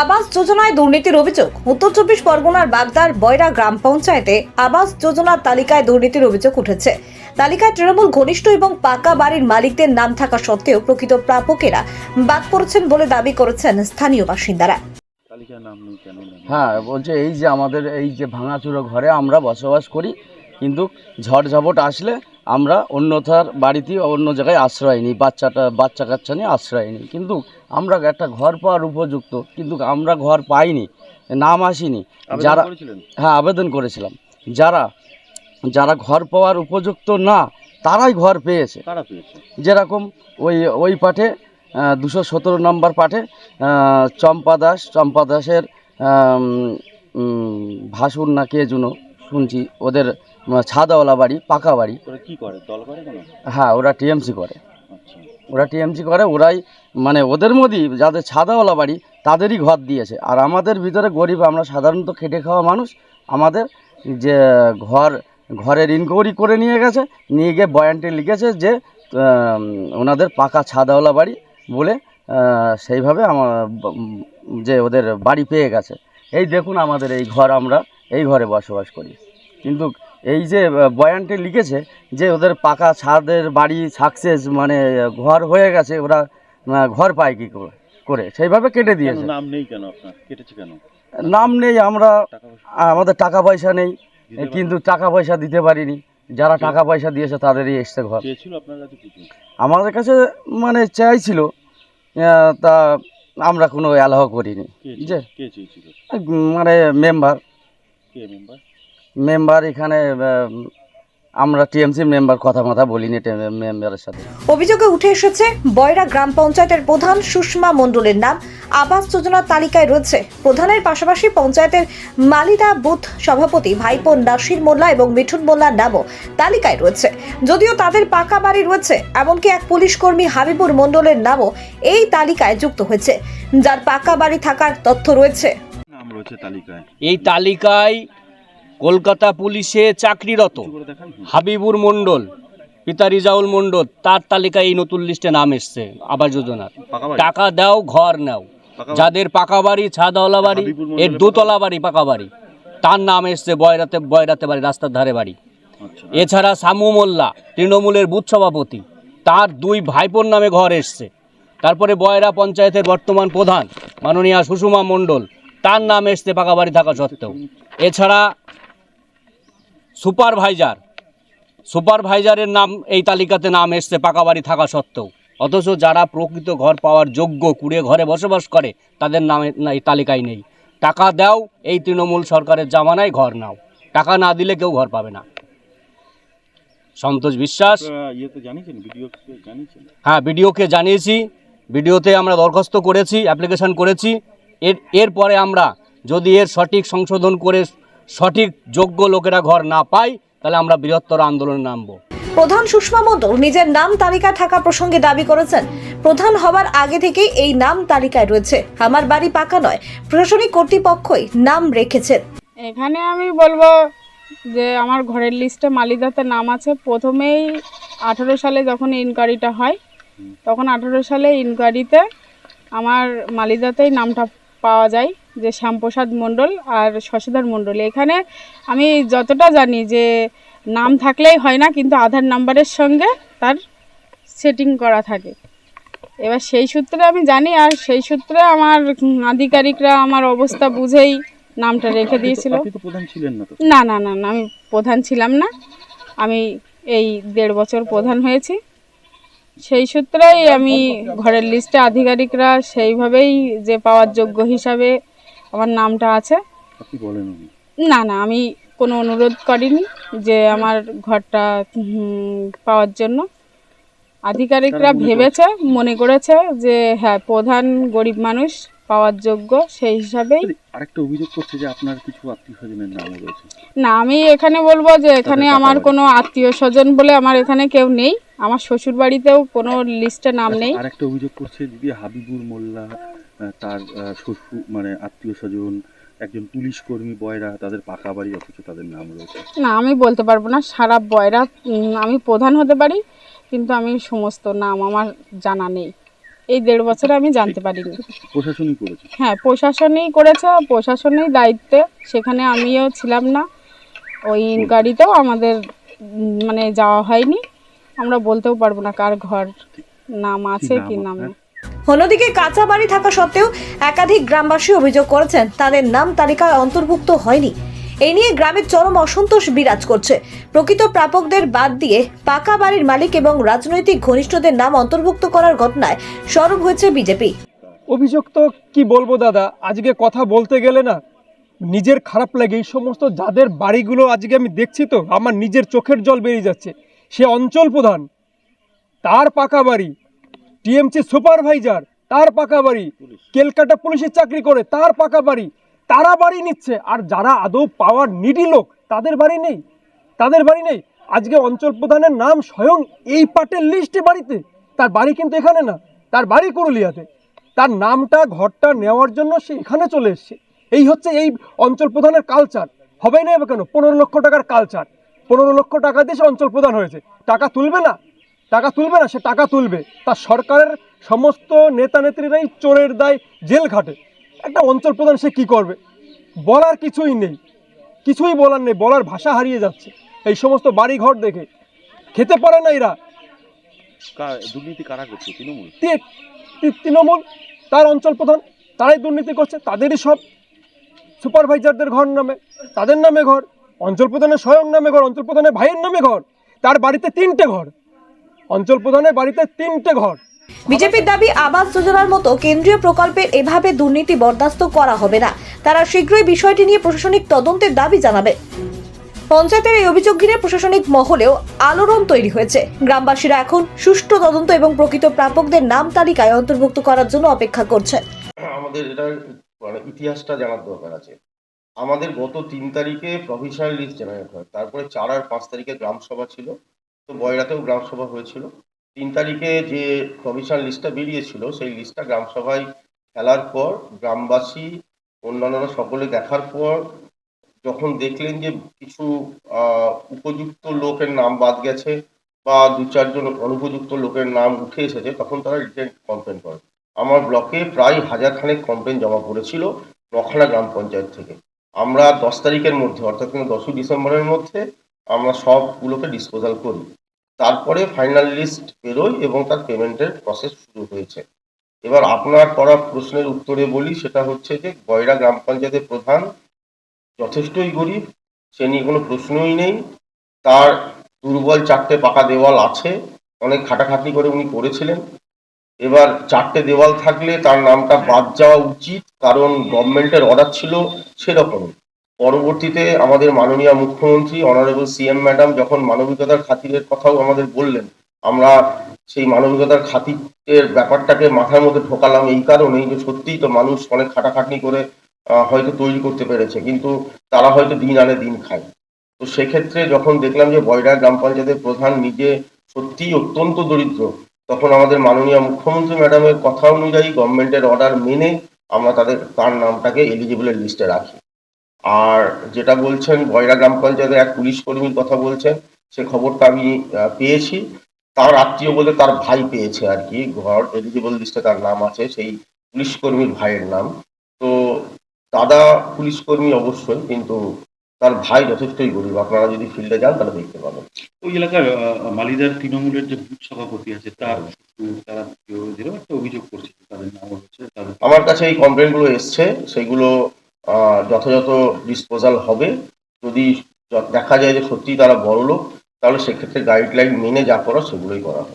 আবাস যোজনায় দুর্নীতির অভিযোগ। উত্তর চব্বিশ পরগনার বাগদার বয়রা গ্রাম পঞ্চায়েতে আবাস যোজনার তালিকায় দুর্নীতির অভিযোগ উঠেছে। তালিকায় তৃণমূল ঘনিষ্ঠ এবং পাকা বাড়ির মালিকদের নাম থাকা সত্ত্বেও প্রকৃত প্রাপকেরা বাদ পড়েছেন বলে দাবি করেছেন স্থানীয় বাসিন্দারা। নাম নেই কেন নেই? হ্যাঁ বলছে এই যে আমাদের এই যে ভাঙাচুরো ঘরে আমরা বসবাস করি কিন্তু ঝড় ঝাপট আসলে আমরা অন্যথার বাড়িতে অন্য জায়গায় আশ্রয় নিই বাচ্চাটা বাচ্চা কাচ্চা নিয়ে আশ্রয় নিই। কিন্তু আমরা একটা ঘর পাওয়ার উপযুক্ত কিন্তু আমরা ঘর পাইনি নাম আসেনি। যারা হ্যাঁ আবেদন করেছিলাম। যারা যারা ঘর পাওয়ার উপযুক্ত না তারাই ঘর পেয়েছে। যেরকম ওই ওই পাঠে দুশো সতেরো নম্বর পাঠে চম্পা দাস চম্পা দাসের ভাসুর না কে জুনো শুনছি ওদের ছাদাওয়ালা বাড়ি পাকা বাড়ি। কি করে? দল করে কেন? হ্যাঁ ওরা টিএমসি করে। আচ্ছা। ওরা টিএমসি করে ওরাই মানে ওদের মধ্যেই যাদের ছাদাওয়ালা বাড়ি তাদেরই ঘর দিয়েছে। আর আমাদের ভিতরে গরিব আমরা সাধারণত খেটে খাওয়া মানুষ আমাদের যে ঘর ঘরের ইনকোয়ারি করে নিয়ে গেছে নিয়ে গিয়ে বয়ানটি লিখেছে যে ওনাদের পাকা ছাদাওয়ালা বাড়ি বলে সেইভাবে আমার যে ওদের বাড়ি পেয়ে গেছে। এই দেখুন আমাদের এই ঘর আমরা এই ঘরে বসবাস করি। কিন্তু এই যে বয়ানটি লিখেছে যে ওদের পাকা ছাদের বাড়ি সাকসেস মানে ঘর হয়ে গেছে ওরা ঘর পায় কি করে- সেইভাবে কেটে দিয়েছে। নাম নেই কেন আপনার? কেটেছে কেন? নাম নেই আমরা আমাদের টাকা পয়সা নেই কিন্তু টাকা পয়সা দিতে পারিনি। যারা টাকা পয়সা দিয়েছে তাদেরই এসছে ঘর। আমাদের কাছে মানে চাইছিল তা আমরা কোনো অ্যালাহ করিনি। যে মানে মেম্বার কে মেম্বার মেম্বার এখানে আমরা টিএমসি মেম্বার কথা মাথা বলিনি মেম্বারের সাথে। অভিযোগে উঠে এসেছে বয়রা গ্রাম পঞ্চায়েতের প্রধান সুষমা মণ্ডলের নাম। আবাস যোজনার তালিকায় রয়েছে। প্রধানের পাশাপাশি পঞ্চায়েতের মালিদা বুথ সভাপতি ভাইপো নাসির মোল্লা এবং মিঠুন মোল্লার নামও তালিকায় রয়েছে। যদিও তাদের পাকা বাড়ি রয়েছে এমনকি এক পুলিশ কর্মী হাবিবুর মণ্ডলের নামও এই তালিকায় যুক্ত হয়েছে। যার পাকা বাড়ি থাকার তথ্য রয়েছে। এই তালিকায় কলকাতা পুলিশে চাকরিরত। হাবিবুর মণ্ডল পিতা রিজাউল মণ্ডল তার তালিকায় এই নতুন লিস্টে নাম এসছে আবাস যোজনার। টাকা দাও ঘর নাও। যাদের পাকা বাড়ি ছাদওয়ালা বাড়ি এর দোতলা বাড়ি? পাকা বাড়ি। তার নাম এসছে বয়রাতে বয়রাতে বাড়ি রাস্তার ধারে বাড়ি। আচ্ছা। এছাড়া সামু মোল্লা তৃণমূলের বুথ সভাপতি তার দুই ভাইপোর নামে ঘর এসছে। তারপরে বয়রা পঞ্চায়েতের বর্তমান প্রধান মাননীয়া সুষমা মণ্ডল তার নাম এসছে পাকা বাড়ি থাকা সত্ত্বেও। এছাড়া সুপারভাইজার। সুপারভাইজারের নাম এই তালিকাতে নাম এসছে পাকা বাড়ি থাকা সত্ত্বেও। অথচ যারা প্রকৃত ঘর পাওয়ার যোগ্য কুড়ে ঘরে বসবাস করে তাদের নামে এই তালিকায় নেই। টাকা দাও এই তৃণমূল সরকারের জামানায় ঘর নাও। টাকা না দিলে কেউ ঘর পাবে না। সন্তোষ বিশ্বাস। জানিয়েছেন হ্যাঁ বিডিওকে জানিয়েছি। বিডিওতে আমরা দরখাস্ত করেছি অ্যাপ্লিকেশন করেছি। এর এরপরে আমরা যদি এর সঠিক সংশোধন করে সঠিক যোগ্য লোকেরা ঘর না পায় তাহলে আমরা বৃহত্তর আন্দোলনে নামবো। প্রধান সুষমা মণ্ডল নিজের নাম তালিকা থাকা প্রসঙ্গে দাবি করেছেন প্রধান হবার আগে থেকেই এই নাম তালিকায় রয়েছে। আমার বাড়ি পাকা নয় প্রশাসনিক কর্তৃপক্ষই নাম রেখেছেন। এখানে আমি বলব যে আমার ঘরের লিস্টে মালিদাতে নাম আছে। প্রথমেই আঠারো সালে যখন ইনকোয়ারিটা হয় তখন আঠারো সালে ইনকোয়ারিতে আমার মালিদাতেই নামটা পাওয়া যায় যে শ্যামপ্রসাদ মণ্ডল আর শশীধর মণ্ডল। এখানে আমি যতটা জানি যে নাম থাকলেই হয় না কিন্তু আধার নাম্বারের সঙ্গে তার সেটিং করা থাকে। এবার সেই সূত্রে আমি জানি আর সেই সূত্রে আমার আধিকারিকরা আমার অবস্থা বুঝেই নামটা রেখে দিয়েছিল। না না না না আমি প্রধান ছিলাম না। আমি এই দেড় বছর প্রধান হয়েছি। সেই সূত্রেই আমি ঘরের লিস্টে আধিকারিকরা সেইভাবেই যে পাওয়ার যোগ্য হিসাবে আমার নামটা আছে। না না আমি কোনো অনুরোধ করিনি যে আমার ঘরটা পাওয়ার জন্য। আধিকারিকরা ভেবেছে মনে করেছে যে হ্যাঁ প্রধান গরিব মানুষ পাওয়ার যোগ্য সেই হিসাবেই। আরেকটা অভিযোগ করছে যে আপনার কিছু আত্মীয় স্বজনের নাম রয়েছে। না আমি এখানে বলব যে এখানে আমার কোনো আত্মীয় স্বজন বলে আমার এখানে কেউ নেই। আমার শ্বশুর বাড়িতেও কোনো লিস্টে নাম নেই। আরেকটা অভিযোগ করছে দিদি হাবিবুর মোল্লা তার শ্বশুর মানে আত্মীয় স্বজন একজন পুলিশ কর্মী বয়রা তাদের পাকা বাড়ি অথচ তাদের নাম রয়েছে। না আমি বলতে পারব না সারা বয়রা আমি প্রধান হতে পারি কিন্তু আমি সমস্ত নাম আমার জানা নেই। এই দেড় বছরে আমি জানতে পারিনি। প্রশাসনই করেছে? হ্যাঁ প্রশাসনই করেছে প্রশাসনেই দায়িত্বে সেখানে আমিও ছিলাম না। ওই ইনকোয়ারিতেও আমাদের মানে যাওয়া হয়নি। আমরা বলতেও পারব না কার ঘর নাম আছে কি নাম অন্যদিকে কাঁচা বাড়ি থাকা সত্ত্বেও একাধিক গ্রামবাসী অভিযোগ করেছেন তাদের নাম তালিকায় অন্তর্ভুক্ত হয়নি। এই নিয়ে গ্রামের চরম অসন্তোষ বিরাজ করছে। প্রকৃত প্রাপকদের বাদ দিয়ে পাকা বাড়ির মালিক এবং রাজনৈতিক ঘনিষ্ঠদের নাম অন্তর্ভুক্ত করার ঘটনায় সরব হয়েছে বিজেপি। অভিযোগ তো কি বলব দাদা? আজকে কথা বলতে গেলে না নিজের খারাপ লাগে। এই সমস্ত যাদের বাড়িগুলো আজকে আমি দেখছি তো আমার নিজের চোখের জল বেরিয়ে যাচ্ছে। সে অঞ্চল প্রধান। তার পাকা বাড়ি টিএমসি সুপারভাইজার তার পাকা বাড়ি কেলকাটা পুলিশের চাকরি করে তার পাকা বাড়ি। তারা বাড়ি নিচ্ছে। আর যারা আদৌ পাওয়ার নিডি লোক তাদের বাড়ি নেই। তাদের বাড়ি নেই। আজকে অঞ্চল প্রধানের নাম স্বয়ং এই পার্টের লিস্টে বাড়িতে। তার বাড়ি কিন্তু এখানে না। তার বাড়ি করুলিয়াতে তার নামটা ঘরটা নেওয়ার জন্য সে এখানে চলে এসছে। এই হচ্ছে এই অঞ্চল প্রধানের কালচার হবেই না এবার কেন? পনেরো লক্ষ টাকার কালচার পনেরো লক্ষ টাকা দিয়ে সে অঞ্চল প্রধান হয়েছে। টাকা তুলবে না? টাকা তুলবে না? সে টাকা তুলবে। তার সরকারের সমস্ত নেতা নেত্রীরাই চোরের দায় জেল খাটে। একটা অঞ্চল প্রধান সে কি করবে? বলার কিছুই নেই। কিছুই বলার নেই। বলার ভাষা হারিয়ে যাচ্ছে। এই সমস্ত বাড়ি ঘর দেখে। খেতে পারে না এরা। দুর্নীতি কারা করছে? তৃণমূল? তৃণমূল তার অঞ্চল প্রধান তারাই দুর্নীতি করছে। তাদেরই সব। সুপারভাইজারদের ঘর নামে। তাদের নামে ঘর। অঞ্চল প্রধানের স্বয়ং নামে ঘর অঞ্চল প্রধানের ভাইয়ের নামে ঘর তার বাড়িতে তিনটে ঘর। অঞ্চল প্রধানের বাড়িতে তিনটে ঘর। বিজেপির দাবি আবাস যোজনার মতো কেন্দ্রীয় প্রকল্পের এভাবে দুর্নীতি বরদাস্ত করা হবে না। তারা শীঘ্রই বিষয়টি নিয়ে প্রশাসনিক তদন্তের দাবি জানাবে। পঞ্চায়েতের এই অভিযোগ ঘিরে প্রশাসনিক মহলেও আলোড়ন তৈরি হয়েছে। গ্রামবাসীরা এখন সুষ্ঠু তদন্ত এবং প্রকৃত প্রাপকদের নাম তালিকায় অন্তর্ভুক্ত করার জন্য অপেক্ষা করছে আমাদের এটার মানে ইতিহাসটা জানার দরকার আছে। আমাদের গত তিন তারিখে প্রভিশনাল লিস্ট জেনারেট হয়। তারপরে চার আর পাঁচ তারিখে গ্রাম সভা ছিল। তো বয়রাতেও গ্রাম সভা হয়েছিল। তিন তারিখে যে প্রভিশনাল লিস্টটা বেরিয়েছিল, সেই লিস্টটা গ্রাম সভায় ফেলার পর, গ্রামবাসী, অন্যান্যরা সকলে দেখার পর, যখন দেখলেন যে কিছু উপযুক্ত লোকের নাম বাদ গেছে বা দু চারজন অনুপযুক্ত লোকের নাম উঠে এসেছে, তখন তারা রিটেন কমপ্লেন করে। আমার ব্লকে প্রায় হাজার খানেক কমপ্লেন জমা পড়েছিল নখানা গ্রাম পঞ্চায়েত থেকে। আমরা দশ তারিখের মধ্যে, অর্থাৎ কিন্তু দশই ডিসেম্বরের মধ্যে আমরা সবগুলোকে ডিসপোজাল করি। তারপরে ফাইনাল লিস্ট বেরোয় এবং তার পেমেন্টের প্রসেস শুরু হয়েছে। এবার আপনার করা প্রশ্নের উত্তরে বলি, সেটা হচ্ছে যে গয়রা গ্রাম পঞ্চায়েতের প্রধান যথেষ্টই গরিব, সে নিয়ে কোনো প্রশ্নই নেই। তার দুর্বল চারটে পাকা দেওয়াল আছে, অনেক খাটাখাটনি করে উনি করেছিলেন। এবার চারটে দেওয়াল থাকলে তার নামটা বাদ যাওয়া উচিত, কারণ গভর্নমেন্টের অর্ডার ছিল সেরকম। পরবর্তীতে আমাদের মাননীয় মুখ্যমন্ত্রী অনারেবল সিএম ম্যাডাম যখন মানবিকতার খাতিরের কথাও আমাদের বললেন, আমরা সেই মানবিকতার খাতিরের ব্যাপারটাকে মাথার মধ্যে ঢোকালাম এই কারণেই যে সত্যিই তো মানুষ অনেক খাটাখাটনি করে হয়তো তৈরি করতে পেরেছে, কিন্তু তারা হয়তো দিন আনে দিন খায়। তো সেক্ষেত্রে যখন দেখলাম যে বয়ডা গ্রাম পঞ্চায়েতের প্রধান নিজে সত্যিই অত্যন্ত দরিদ্র তখন আমাদের মাননীয় মুখ্যমন্ত্রী ম্যাডামের কথা অনুযায়ী গভর্নমেন্টের অর্ডার মেনে আমরা তাদের তার নামটাকে এলিজিবলের লিস্টে রাখি। আর যেটা বলছেন, বয়রা গ্রাম পঞ্চায়েতের এক পুলিশ কর্মীর কথা বলছেন, সে খবরটা আমি পেয়েছি। তার আত্মীয় বলে তার ভাই পেয়েছে আর কি, ঘর এলিজিবল লিস্টে তার নাম আছে, সেই পুলিশ কর্মীর ভাইয়ের নাম। তো দাদা পুলিশ কর্মী অবশ্যই, কিন্তু তার ভাই যথেষ্টই গরিব। আপনারা যদি ফিল্ডে যান তাহলে দেখতে পাবেন। ওই এলাকার মালিদার তৃণমূলের যে বুথ সভাপতি আছে তার তারা যেরকম একটা অভিযোগ করছে তাদের নাম হচ্ছে আমার কাছে এই কমপ্লেনগুলো এসছে। সেগুলো যথাযথ ডিসপোজাল হবে। যদি দেখা যায় যে সত্যিই তারা বড় লোক তাহলে সেক্ষেত্রে গাইডলাইন মেনে যা করা সেগুলোই করা হবে।